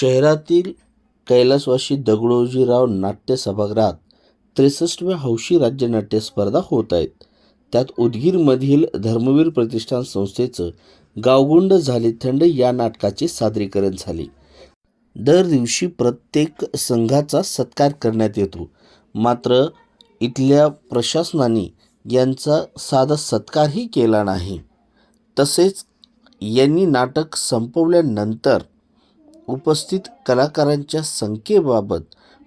शहरातील कैलासवासी दगडोजीराव नाट्य सभागृहात त्रेसष्टव्या हौशी राज्य नाट्य स्पर्धा होत आहेत. त्यात उदगीरमधील धर्मवीर प्रतिष्ठान संस्थेचं गावगुंड झाले थंड या नाटकाचे सादरीकरण झाले. दर दिवशी प्रत्येक संघाचा सत्कार करण्यात येतो. मात्र इथल्या प्रशासनाने यांचा साधा सत्कारही केला नाही. तसेच यांनी नाटक संपवल्यानंतर उपस्थित कलाकारांच्या संख्येबाबत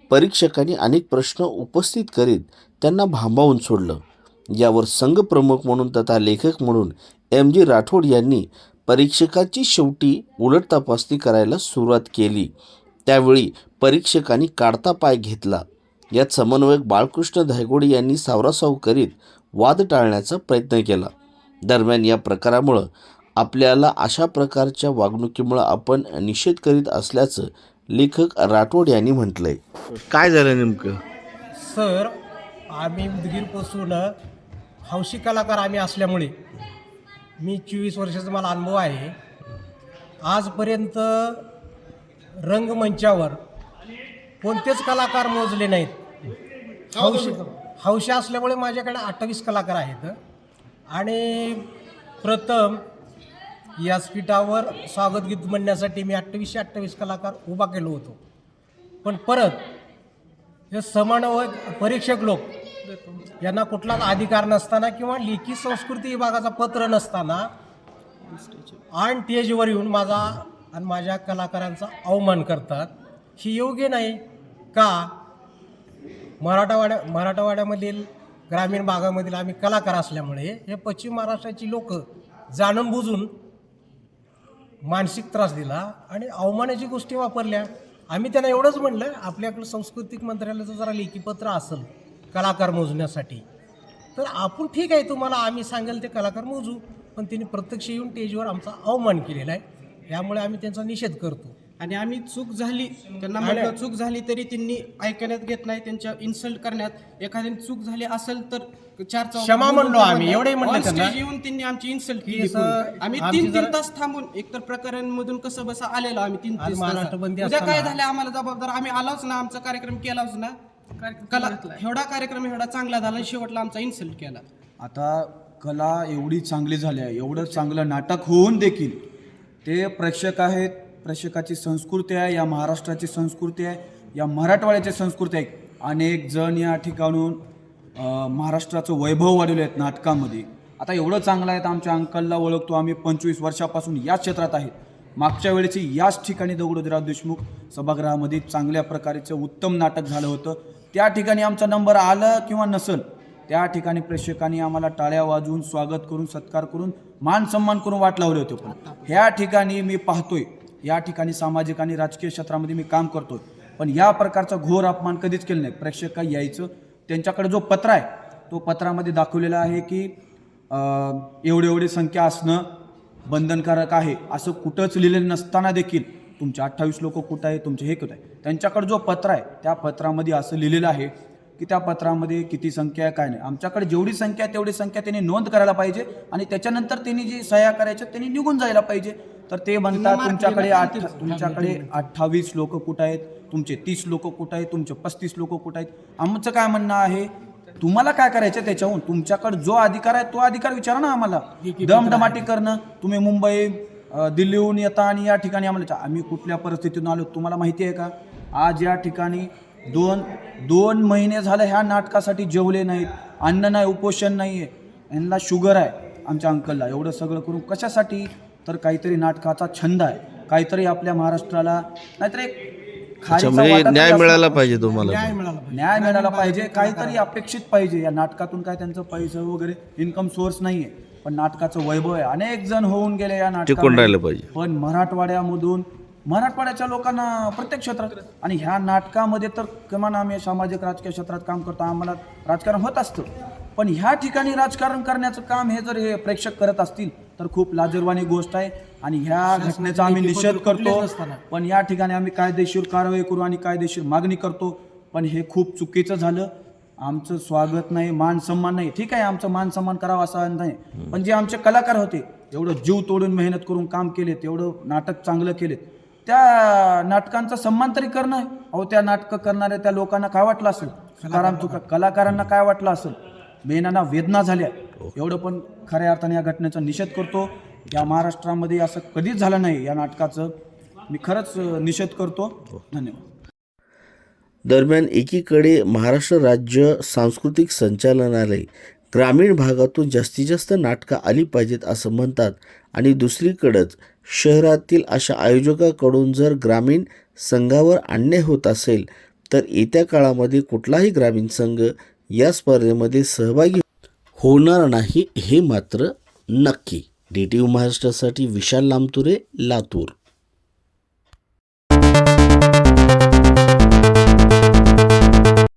परीक्षकांनी अनेक प्रश्न उपस्थित करीत त्यांना भांबावून सोडलं. यावर संघप्रमुख म्हणून तथा लेखक म्हणून एम जी राठोड यांनी परीक्षकाची शेवटी उलट तपासणी करायला सुरुवात केली. त्यावेळी परीक्षकांनी काढता पाय घेतला. यात समन्वयक बाळकृष्ण धायगोडे यांनी सावरासाव करीत वाद टाळण्याचा प्रयत्न केला. दरम्यान या प्रकारामुळं आपल्याला अशा प्रकारच्या वागणुकीमुळं आपण निषेध करीत असल्याचं लेखक राठोड यांनी म्हटलंय. काय झालं नेमकं? सर आम्ही उदगीरपासून हौशी कलाकार आम्ही असल्यामुळे मी चोवीस वर्षाचा मला अनुभव आहे. आजपर्यंत रंगमंचावर कोणतेच कलाकार मोजले नाहीत. हौशी हौशी असल्यामुळे माझ्याकडे अठ्ठावीस कलाकार आहेत. आणि प्रथम व्यासपीठावर स्वागत गीत म्हणण्यासाठी मी अठ्ठावीसशे अठ्ठावीस कलाकार उभा केलो होतो. पण परत हे समन्वयक परीक्षक लोक यांना कुठलाच अधिकार नसताना किंवा लेखी संस्कृती विभागाचा पत्र नसताना आण टेजवर येऊन माझा आणि माझ्या कलाकारांचा अवमान करतात. ही योग्य नाही का? मराठवाड्या मराठवाड्यामधील ग्रामीण भागामधील आम्ही कलाकार असल्यामुळे हे पश्चिम महाराष्ट्राची लोक जाणून बुजून मानसिक त्रास दिला आणि अवमानाची गोष्टी वापरल्या. आम्ही त्यांना एवढंच म्हणलं आपल्याकडं सांस्कृतिक मंत्रालयाचं जरा लेखीपत्र असेल कलाकार मोजण्यासाठी तर आपण ठीक आहे तुम्हाला आम्ही सांगेल ते कलाकार मोजू पण त्यांनी प्रत्यक्ष येऊन स्टेजवर आमचा अवमान केलेला आहे. त्यामुळे आम्ही त्यांचा निषेध करतो. आणि आम्ही चूक झाली त्यांना म्हटलं चूक झाली तरी त्यांनी ऐकण्यात घेत नाही त्यांच्या इन्सल्ट करण्यात. एखाद्याने चूक झाली असेल तर चार क्षमा म्हणलो आम्ही. एवढंही म्हणलं येऊन त्यांनी आमची इन्सल्ट केली. आम्ही तीन तीन तास थांबून एकतर प्रकरणांमधून कसं बसा आलेलो आम्ही तीन तीन तास उद्या काय झालं आम्हाला जबाबदार? आम्ही आलोच ना आमचा कार्यक्रम केलाच ना. कला एवढा कार्यक्रम एवढा चांगला झाला आणि शेवटला आमचा इन्सल्ट केला. आता कला एवढी चांगली झाली आहे एवढं चांगलं नाटक होऊन देखील ते प्रेक्षक आहेत प्रेक्षकाची संस्कृती आहे या महाराष्ट्राची संस्कृती आहे या मराठवाड्याची संस्कृती आहे. अनेक जण या ठिकाणून महाराष्ट्राचं वैभव वाढवले आहेत नाटकामध्ये. आता एवढं चांगलं आहे तर आमच्या अंकलला ओळखतो आम्ही पंचवीस वर्षापासून याच क्षेत्रात आहेत मागच्या वेळेची याच ठिकाणी दगडोजीराव देशमुख सभागृहामध्ये चांगल्या प्रकारचं उत्तम नाटक झालं होतं. त्या ठिकाणी आमचा नंबर आलं किंवा नसल त्या ठिकाणी प्रेक्षकांनी आम्हाला टाळ्या वाजवून स्वागत करून सत्कार करून मान सन्मान करून वाट लावले होते पण. ह्या ठिकाणी मी पाहतोय या ठिकाणी सामाजिक आणि राजकीय क्षेत्रामध्ये मी काम करतोय. पण या प्रकारचा घोर अपमान कधीच केलं नाही. प्रेक्षक काही यायचं. त्यांच्याकडे जो पत्र आहे तो पत्रामध्ये दाखवलेला आहे की एवढे एवढे संख्या असणं बंधनकारक आहे. असं कुठंच लिहिलेलं नसताना देखील तुमचे अठ्ठावीस लोक कुठं आहे तुमचे हे कुठं आहे त्यांच्याकडे जो पत्र आहे त्या पत्रामध्ये असं लिहिलेलं आहे की त्या पत्रामध्ये किती संख्या आहे काय नाही. आमच्याकडे जेवढी संख्या आहे तेवढी संख्या त्यांनी नोंद करायला पाहिजे आणि त्याच्यानंतर त्यांनी जी सह्या करायच्या त्यांनी निघून जायला पाहिजे. तर ते म्हणतात तुमच्याकडे आठ तुमच्याकडे अठ्ठावीस लोक कुठं आहेत? तुमचे तीस लोक कुठं आहेत? तुमचे पस्तीस लोक कुठं आहेत? आमचं काय म्हणणं आहे तुम्हाला काय करायचं त्याच्याहून? तुमच्याकडे जो अधिकार आहे तो अधिकार विचारा ना आम्हाला. दमदमाटी करणं. तुम्ही मुंबई दिल्लीहून येता आणि या ठिकाणी आम्हाला. आम्ही कुठल्या परिस्थितीतून आलो तुम्हाला माहिती आहे का? आज या ठिकाणी दोन दोन महिने झाले ह्या नाटकासाठी जेवले नाहीत. अन्न नाही उपोषण नाही आहे यांना शुगर आहे आमच्या अंकलला. एवढं सगळं करून कशासाठी तर काहीतरी नाटकाचा छंद आहे. काहीतरी आपल्या महाराष्ट्राला नाहीतर एक खारीचा वाटा न्याय. मिळाला पाहिजे तुम्हाला. न्याय मिळाला पाहिजे. न्याय मिळाला पाहिजे. काहीतरी अपेक्षित पाहिजे. या नाटकातून काय त्यांचं पैसे वगैरे इन्कम सोर्स नाहीये. पण नाटकाचं वैभव आहे. अनेक जण होऊन गेले या टिकून राहिलं पाहिजे. पण मराठवाड्यामधून मराठवाड्याच्या लोकांना प्रत्येक क्षेत्रात आणि ह्या नाटकामध्ये तर किमान आम्ही सामाजिक राजकीय क्षेत्रात काम करतो. आम्हाला राजकारण होत असतं. पण ह्या ठिकाणी राजकारण करण्याचं काम हे जर हे प्रेक्षक करत असतील तर खूप लाजरवाणी गोष्ट आहे. आणि ह्या घटनेचा आम्ही निषेध करतो. पण या ठिकाणी आम्ही कायदेशीर कारवाई करू आणि कायदेशीर मागणी करतो. पण हे खूप चुकीचं झालं. आमचं स्वागत नाही मान सन्मान नाही. ठीक आहे आमचं मान सन्मान करावा असा नाही. पण जे आमचे कलाकार होते एवढं जीव तोडून मेहनत करून काम केलेत एवढं नाटक चांगलं केलेत त्या नाटकांचा सन्मान तरी करणं अहो त्या नाटकं करणाऱ्या त्या लोकांना काय वाटलं असेल? कलाकारांना काय वाटलं असेल? मेनांना वेदना झाल्या. एवढं पण खऱ्या अर्थाने या घटनेचा निषेध करतो. या महाराष्ट्रामध्ये असं कधीच झालं नाही या नाटकाचं. मी खरंच निषेध करतो. धन्यवाद. दरम्यान एकीकडे महाराष्ट्र राज्य सांस्कृतिक संचालनालय ग्रामीण भागातून जास्तीत जास्त नाटकं आली पाहिजेत असं म्हणतात आणि दुसरीकडंच शहरातील अशा आयोजकाकडून जर ग्रामीण संघावर अन्याय होत असेल तर येत्या काळामध्ये कुठलाही ग्रामीण संघ या स्पर्धेमध्ये सहभागी होणार नाही हे मात्र नक्की. डी टी महाराष्ट्रासाठी विशाल लामतुरे लातूर.